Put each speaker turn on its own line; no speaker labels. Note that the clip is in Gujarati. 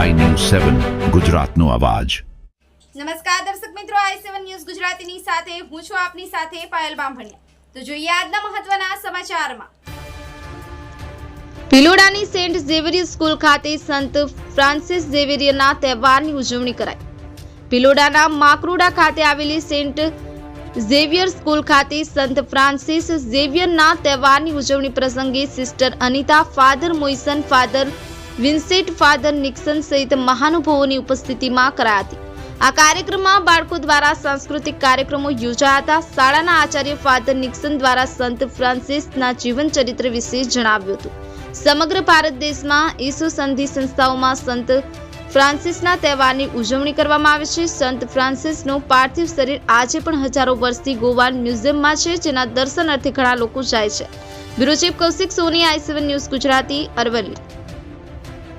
સેવન ગુજરાતનો અવાજ.
નમસ્કાર દર્શક મિત્રો આઈ સેવન ન્યૂઝ ગુજરાતીની સાથે, હું છું આપની સાથે પાયલ બામભણિયા. તો જોઈએ આજના મહત્વના સમાચારમાં. ભિલોડાની સેન્ટ ઝેવિયર સ્કૂલ ખાતે સંત ફ્રાન્સિસ ઝેવિયરના તહેવારની ઉજવણી કરાઈ. ભિલોડાના માકરુડા ખાતે આવેલી સેન્ટ ઝેવિયર સ્કૂલ ખાતે સંત ફ્રાન્સિસ ઝેવિયરના તહેવારની ઉજવણી પ્રસંગે sister Anita, father Moisan, father Vincent father Nixon સહિત મહાનુભાવોની ઉપસ્થિતિમાં કરાઈ હતી. આ કાર્યક્રમમાં બાળકો દ્વારા સાંસ્કૃતિક કાર્યક્રમો યોજાયા હતા. શાળાના આચાર્ય ફાધર નિક્સન દ્વારા સંત ફ્રાન્સિસના જીવન ચરિત્ર વિશે જણાવ્યું હતું. સમગ્ર ભારત દેશમાં ઈસુ સંધિ સંસ્થાઓમાં સંત ફ્રાન્સિસના તહેવારની ઉજવણી કરવામાં આવે છે. સંત ફ્રાન્સિસનું પાર્થિવ શરીર આજે પણ હજારો વર્ષથી ગોવાન મ્યુઝિયમમાં છે, જેના દર્શન અર્થે ઘણા લોકો જાય છે. Bureau Kaushik Soni, I news Gujarati Aravalli.